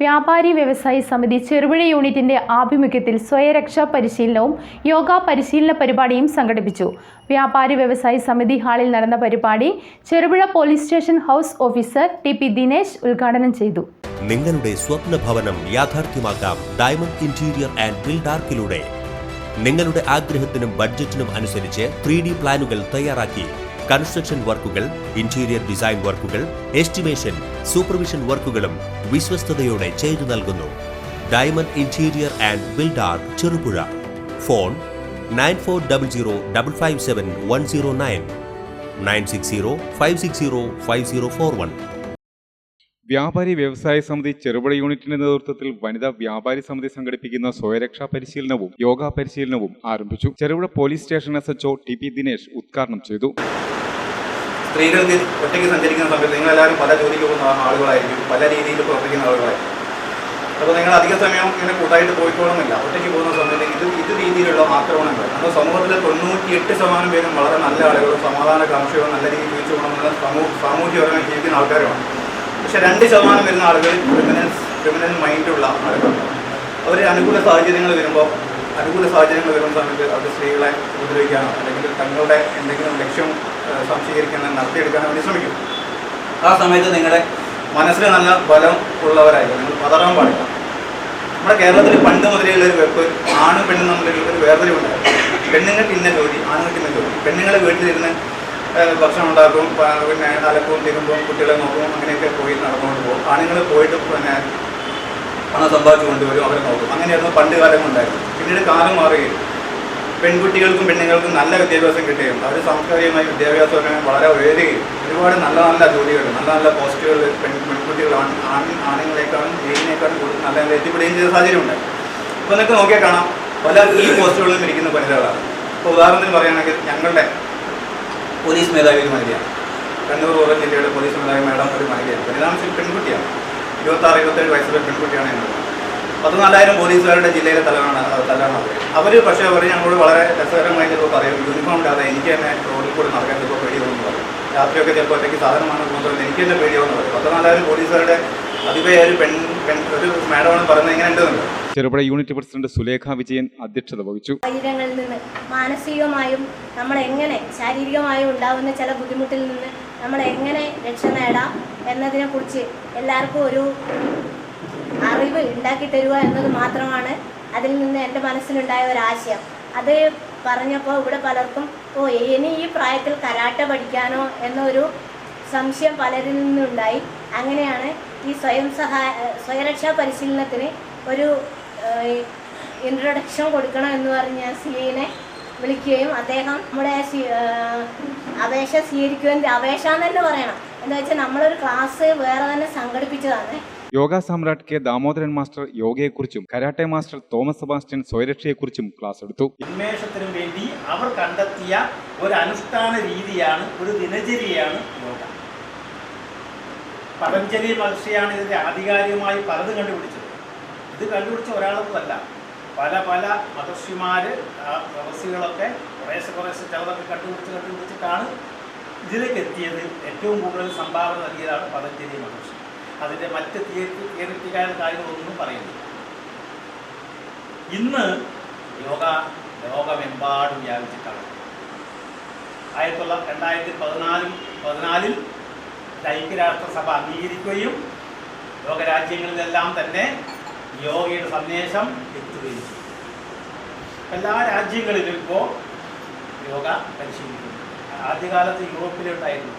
വ്യാപാരി വ്യവസായി സമിതി ചെറുപുഴ യൂണിറ്റിന്റെ ആഭിമുഖ്യത്തിൽ സ്വയരക്ഷാ പരിശീലനവും യോഗ പരിശീലന പരിപാടിയും സംഘടിപ്പിച്ചു. വ്യാപാരി വ്യവസായി സമിതി ഹാളിൽ നടന്ന പരിപാടി Cherupuzha police station house officer T P Dinesh ഉദ്ഘാടനം ചെയ്തു. നിങ്ങളുടെ സ്വപ്ന ഭവനം യാഥാർത്ഥ്യമാക്കാം ഡയമണ്ട് ഇന്റീരിയർ ആൻഡ് ബിൽഡാർക്കിലൂടെ നിങ്ങളുടെ ആഗ്രഹത്തിനും ബഡ്ജറ്റിനും അനുസരിച്ച് ത്രീ പ്ലാനുകൾ തയ്യാറാക്കി കൺസ്ട്രക്ഷൻ വർക്കുകൾ ഇന്റീരിയർ ഡിസൈൻ വർക്കുകൾ എസ്റ്റിമേഷൻ സൂപ്പർവിഷൻ വർക്കുകളും വിശ്വസ്തയോടെ ചെയ്തു നൽകുന്നു. Diamond interior and builder Cherupuzha. Phone nine four double zero double five seven one zero nine. Nine six zero five six zero five zero four one. വ്യാപാരി വ്യവസായ സമിതി ചെറുപുഴ യൂണിറ്റിന്റെ നേതൃത്വത്തിൽ വനിതാ വ്യാപാരി സമിതി സംഘടിപ്പിക്കുന്ന സ്വയരക്ഷാ പരിശീലനവും യോഗ പരിശീലനവും ആരംഭിച്ചു. Cherupuzha police station S H O T P Dinesh ഉദ്ഘാടനം ചെയ്തു. സ്ത്രീകൾക്ക് ഒറ്റയ്ക്ക് സഞ്ചരിക്കുന്ന സമയത്ത് നിങ്ങളെല്ലാവരും പല ജോലിക്ക് പോകുന്ന ആളുകളായിരിക്കും പല രീതിയിൽ പ്രവർത്തിക്കുന്ന ആളുകളായിരിക്കും. അപ്പോൾ നിങ്ങൾ അധിക സമയം ഇങ്ങനെ കൂട്ടായിട്ട് പോയിക്കോളുന്നില്ല. ഒറ്റയ്ക്ക് പോകുന്ന സമയത്ത് ഇത് ഇത് രീതിയിലുള്ള ആക്രമണങ്ങൾ. നമ്മുടെ സമൂഹത്തിലെ തൊണ്ണൂറ്റിയെട്ട് ശതമാനം പേരും വളരെ നല്ല ആളുകളും സമാധാന കാംക്ഷയും നല്ല രീതിയിൽ ജീവിച്ചു പോകണമെന്നുള്ള സമൂഹ സാമൂഹ്യപരമായി ജീവിക്കുന്ന ആൾക്കാരുമാണ്. പക്ഷെ രണ്ട് ശതമാനം വരുന്ന ആളുകൾ ക്രിമിനൽ ക്രിമിനൽ മൈൻഡുള്ള ആളുകളാണ്. അവർ അനുകൂല സാഹചര്യങ്ങൾ വരുമ്പോൾ അനുകൂല സാഹചര്യങ്ങൾ വരുന്ന സമയത്ത് അവർ സ്ത്രീകളെ ഉപദ്രവിക്കാനോ അല്ലെങ്കിൽ തങ്ങളുടെ എന്തെങ്കിലും ലക്ഷ്യം സംശീകരിക്കാൻ നടത്തിയെടുക്കാൻ വേണ്ടി ശ്രമിക്കും. ആ സമയത്ത് നിങ്ങളുടെ മനസ്സിൽ നല്ല ബലം ഉള്ളവരായിരിക്കും. നിങ്ങൾ പതറാൻ പാടില്ല. നമ്മുടെ കേരളത്തിൽ പണ്ട് മുതലേ ഉള്ള ഒരു വെപ്പ് ആണും പെണ്ണും തമ്മിലുള്ള ഒരു വേർതിരിവുണ്ടായിരുന്നു പെണ്ണുങ്ങൾക്ക് ഇന്ന ജോലി ആണുങ്ങൾക്ക് ഇന്ന ജോലി. പെണ്ണുങ്ങൾ വീട്ടിലിരുന്ന് ഭക്ഷണം ഉണ്ടാക്കും പിന്നെ അലക്കും തിരുമ്പും കുട്ടികളെ നോക്കും അങ്ങനെയൊക്കെ പോയി നടന്നുകൊണ്ട് പോകും. ആണുങ്ങൾ പോയിട്ട് പിന്നെ പണം സമ്പാദിച്ചു കൊണ്ടുവരും അവരെ നോക്കും. അങ്ങനെയായിരുന്നു പണ്ട് കാലം ഉണ്ടായിരുന്നു പിന്നീട് കാലം മാറുകയും പെൺകുട്ടികൾക്കും പെണ്ണുങ്ങൾക്കും നല്ല വിദ്യാഭ്യാസം കിട്ടുകയും അവർ സാംസ്കാരികമായ വിദ്യാഭ്യാസമൊക്കെ വളരെ ഉയരുകയും ഒരുപാട് നല്ല നല്ല ജോലികൾ നല്ല നല്ല പോസ്റ്റുകൾ പെൺ പെൺകുട്ടികൾ ആൺ ആണുങ്ങളെക്കാളും ജയിലിനേക്കാളും കൂടുതൽ നല്ല നല്ല എത്തിപ്പെടുകയും ചെയ്ത സാഹചര്യമുണ്ട്. അപ്പോൾ നിങ്ങൾക്ക് നോക്കിയാൽ കാണാം പല ഈ പോസ്റ്റുകളിലും ഇരിക്കുന്ന വനിതകളാണ്. ഇപ്പോൾ ഉദാഹരണത്തിന് പറയുകയാണെങ്കിൽ ഞങ്ങളുടെ പോലീസ് മേധാവി ഒരു മഹിളയാണ് കണ്ണൂർ റൂറൽ ജില്ലയുടെ പോലീസ് മേധാവി മേഡം ഒരു മഹിളയാണ് വനിതാംശം പെൺകുട്ടിയാണ്. ഇരുപത്താറ് ഇരുപത്തേഴ് വയസ്സുള്ള പെൺകുട്ടിയാണ് എന്നുള്ളത് പതിനാലായിരം പോലീസുകാരുടെ ജില്ലയിലെ തലമാണ് തലാണ് അവർ. അവർ പക്ഷേ അവർ ഞങ്ങളോട് വളരെ രസകരമായി ചിലപ്പോൾ പറയും യൂണിഫോം ഇടാതെ എനിക്ക് തന്നെ റോഡിൽ കൂടി നടക്കാൻ ചിലപ്പോൾ പേടിയാവുമെന്ന് പറയും. രാത്രിയൊക്കെ ചിലപ്പോൾ ഒറ്റയ്ക്ക് സാധനമാണ് പോകുന്നത് എനിക്ക് തന്നെ പേടിയാവുമെന്ന് പറയും. പതിനാലായിരം പോലീസുകാരുടെ അതിവേ ഒരു പെൺ പെൺ ഒരു മാഡമാണ് പറയുന്നത് ഇങ്ങനെ ഉണ്ടെന്നുണ്ട്. ചെറുപുഴ യൂണിറ്റ് പ്രസിഡന്റ് സുലേഖ വിജയൻ അധ്യക്ഷത വഹിച്ചു. ശരീരങ്ങളിൽ നിന്ന് മാനസികമായും നമ്മൾ എങ്ങനെ ശാരീരികമായും ഉണ്ടാകുന്ന ചില ബുദ്ധിമുട്ടിൽ നിന്ന് നമ്മൾ എങ്ങനെ രക്ഷ നേടാം എന്നതിനെക്കുറിച്ച് എല്ലാവർക്കും ഒരു ഉണ്ടാക്കി തരിക എന്നത് മാത്രമാണ് അതിൽ നിന്ന് എന്റെ മനസ്സിലുണ്ടായ ഒരാശയം അത് പറഞ്ഞപ്പോൾ ഇവിടെ പലർക്കും ഓ ഇനി ഈ പ്രായത്തിൽ കരാട്ട പഠിക്കാനോ എന്നൊരു സംശയം പലരിൽ നിന്നുണ്ടായി. അങ്ങനെയാണ് ഈ സ്വയം സഹായ സ്വയരക്ഷാ പരിശീലനത്തിന് ഒരു ഇൻട്രൊഡക്ഷൻ കൊടുക്കണം എന്ന് പറഞ്ഞ് സിയെ വിളിക്കുകയും അദ്ദേഹം നമ്മുടെ അപേക്ഷ സ്വീകരിക്കുകയും അപേക്ഷ എന്ന് തന്നെ പറയണം? എന്താ വെച്ചാൽ നമ്മളൊരു ക്ലാസ് വേറെ തന്നെ സംഘടിപ്പിച്ചതാണ്. യോഗ സമ്രാട്ട് കെ ദാമോദരൻ മാസ്റ്റർ യോഗയെക്കുറിച്ചും കരാട്ടെ മാസ്റ്റർ തോമസ് സെബാസ്റ്റ്യൻ സ്വയരക്ഷയെക്കുറിച്ചും ക്ലാസ് എടുത്തു. ഉന്മേഷത്തിനും വേണ്ടി അവർ കണ്ടെത്തിയ ഒരു അനുഷ്ഠാന രീതിയാണ് ഒരു ദിനചര്യയാണ് യോഗ. പതഞ്ജലി മഹർഷിയാണ് ഇതിന്റെ ആധികാരികമായി പലതും കണ്ടുപിടിച്ചത്. ഇത് കണ്ടുപിടിച്ച ഒരാളൊന്നുമല്ല. പല പല മഹർഷിമാര് തപസികളൊക്കെ കുറേശ്ശെ കുറേശ്ശെ ചിലതൊക്കെ കണ്ടുപിടിച്ച് കണ്ടുപിടിച്ചിട്ടാണ് ഇതിലേക്ക് എത്തിയത് ഏറ്റവും കൂടുതൽ സംഭാവന നൽകിയതാണ് പതഞ്ജലി മഹർഷി. അതിന്റെ മറ്റ് തിയറിറ്റിക്കായ കാര്യങ്ങളൊന്നും പറയുന്നില്ല. ഇന്ന് യോഗ ലോകമെമ്പാടും വ്യാപിച്ചിട്ടാണ്. ആയിരത്തി തൊള്ളായിരത്തി രണ്ടായിരത്തി പതിനാലും പതിനാലിൽ ഐക്യരാഷ്ട്രസഭ അംഗീകരിക്കുകയും ലോകരാജ്യങ്ങളിലെല്ലാം തന്നെ യോഗയുടെ സന്ദേശം എത്തുകയും ചെയ്തു. എല്ലാ രാജ്യങ്ങളിലും ഇപ്പോൾ യോഗ പരിശീലിക്കുന്നു. ആദ്യകാലത്ത് യൂറോപ്പിലുണ്ടായിരുന്നു.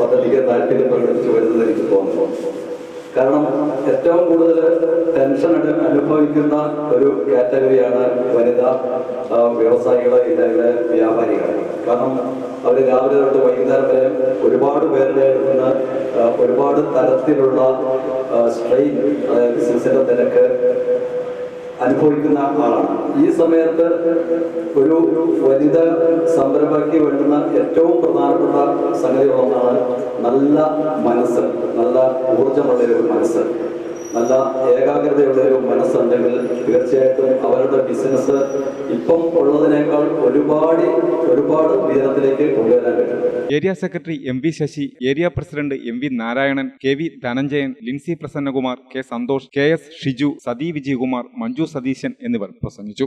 പദ്ധതിക്ക് താല്പര്യം പ്രകടിപ്പിച്ചു വരുന്നത് എനിക്ക് തോന്നുന്നു. കാരണം ഏറ്റവും കൂടുതൽ ടെൻഷൻ അനു- അനുഭവിക്കുന്ന ഒരു കാറ്റഗറിയാണ് വനിതാ വ്യവസായികൾ ഇല്ലെങ്കിൽ വ്യാപാരികൾ. കാരണം അവർ രാവിലെ തൊട്ട് വൈകുന്നേരം വരെ ഒരുപാട് പേരുടെ നിന്ന് ഒരുപാട് തരത്തിലുള്ള സ്ട്രെയിൻ അതായത് ബിസിനസിന്റെ തിരക്ക് അനുഭവിക്കുന്ന ആളാണ്. ഈ സമയത്ത് ഒരു വനിത സംരംഭയ്ക്ക് വേണ്ടുന്ന ഏറ്റവും പ്രധാനപ്പെട്ട സംഗതികളൊന്നാണ് നല്ല മനസ്സ് നല്ല ഊർജമുള്ള ഒരു മനസ്സ്. നല്ല ഏകാഗ്രതയുള്ള ഒരു മനസ്സുണ്ടെങ്കിൽ തീർച്ചയായിട്ടും അവരുടെ ബിസിനസ് ഇപ്പം ഉള്ളതിനേക്കാൾ ഒരുപാട് ഒരുപാട് ഉയരത്തിലേക്ക് കൊണ്ടുവരാൻ കഴിയും area secretary M V Sasi area president M V Narayanan K V Dhananjayan Lincy Prasannakumar K Santhosh K S Shiju Sathi Vijayakumar Manju Satheesan എന്നിവർ പ്രസംഗിച്ചു.